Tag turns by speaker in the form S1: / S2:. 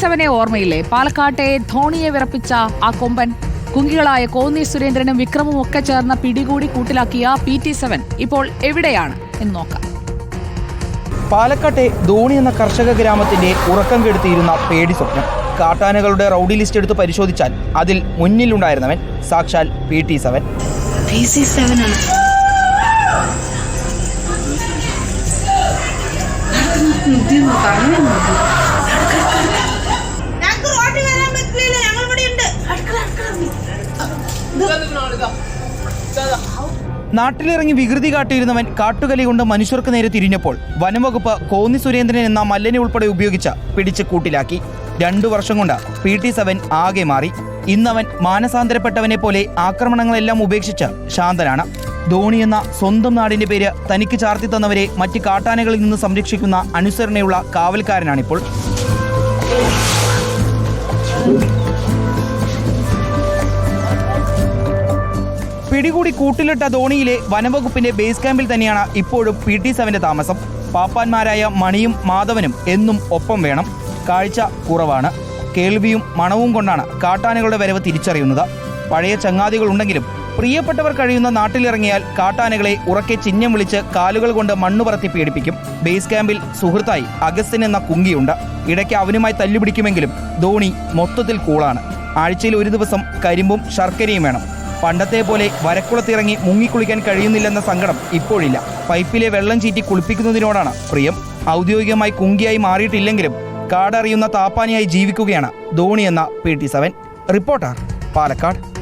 S1: സെവനെ ഓർമ്മയില്ലേ? പാലക്കാട്ടെ ധോണിയെ വിറപ്പിച്ച ആ കൊമ്പൻ. കുങ്കികളായ കോന്നി സുരേന്ദ്രനും വിക്രമും ഒക്കെ ചേർന്ന പിടികൂടി കൂട്ടിലാക്കിയ പി ടി സെവൻ ഇപ്പോൾ എവിടെയാണ് എന്ന് നോക്കാം.
S2: പാലക്കാട്ടെ ധോണി എന്ന കർഷക ഗ്രാമത്തിന്റെ ഉറക്കം കെടുത്തിയിരുന്ന പേടി സ്വപ്നം. കാട്ടാനകളുടെ റൗഡി ലിസ്റ്റ് എടുത്ത് പരിശോധിച്ചാൽ അതിൽ മുന്നിലുണ്ടായിരുന്നവൻ സാക്ഷാൽ പി ടി സെവൻ
S3: ആണ്.
S2: നാട്ടിലിറങ്ങി വികൃതി കാട്ടിയിരുന്നവൻ കാട്ടുകലി കൊണ്ട് മനുഷ്യർക്ക് നേരെ തിരിഞ്ഞപ്പോൾ വനംവകുപ്പ് കോന്നി സുരേന്ദ്രൻ എന്ന മല്ലനെ ഉൾപ്പെടെ ഉപയോഗിച്ച് പിടിച്ച് കൂട്ടിലാക്കി. രണ്ടു വർഷം കൊണ്ട് പി ടി സെവൻ ആകെ മാറി. ഇന്നവൻ മാനസാന്തരപ്പെട്ടവനെ പോലെ ആക്രമണങ്ങളെല്ലാം ഉപേക്ഷിച്ച് ശാന്തനാണ്. ധോണി എന്ന സ്വന്തം നാടിന്റെ പേര് തനിക്ക് ചാർത്തി തന്നവരെ മറ്റ് കാട്ടാനകളിൽ നിന്ന് സംരക്ഷിക്കുന്ന അനുസരണയുള്ള കാവൽക്കാരനാണിപ്പോൾ. പിടികൂടി കൂട്ടിലിട്ട ധോണിയിലെ വനവകുപ്പിന്റെ ബേസ് ക്യാമ്പിൽ തന്നെയാണ് ഇപ്പോഴും പി ടി സെവന്റെ താമസം. പാപ്പാന്മാരായ മണിയും മാധവനും എന്നും ഒപ്പം വേണം. കാഴ്ച കുറവാണ്. കേൾവിയും മണവും കൊണ്ടാണ് കാട്ടാനകളുടെ വരവ് തിരിച്ചറിയുന്നത്. പഴയ ചങ്ങാതികൾ ഉണ്ടെങ്കിലും പ്രിയപ്പെട്ടവർ കഴിയുന്ന നാട്ടിലിറങ്ങിയാൽ കാട്ടാനകളെ ഉറക്കെ ചിഹ്നം വിളിച്ച് കാലുകൾ കൊണ്ട് മണ്ണു പറത്തി പീഡിപ്പിക്കും ബേസ് ക്യാമ്പിൽ സുഹൃത്തായി അഗസ്റ്റിൻ എന്ന കുങ്കിയുണ്ട്. ഇടയ്ക്ക് അവനുമായി തല്ലുപിടിക്കുമെങ്കിലും ധോണി മൊത്തത്തിൽ കൂളാണ്. ആഴ്ചയിൽ ഒരു ദിവസം കരിമ്പും ശർക്കരയും വേണം. പണ്ടത്തെ പോലെ വരക്കുളത്തിറങ്ങി മുങ്ങിക്കുളിക്കാൻ കഴിയുന്നില്ലെന്ന സങ്കടം ഇപ്പോഴില്ല. പൈപ്പിലെ വെള്ളം ചീറ്റി കുളിപ്പിക്കുന്നതിനോടാണ്. പ്രിയം ഔദ്യോഗികമായി കുങ്കിയായി മാറിയിട്ടില്ലെങ്കിലും കാടറിയുന്ന താപ്പാനിയായി ജീവിക്കുകയാണ് ധോണി എന്ന P T seven. Reporter Palakkad.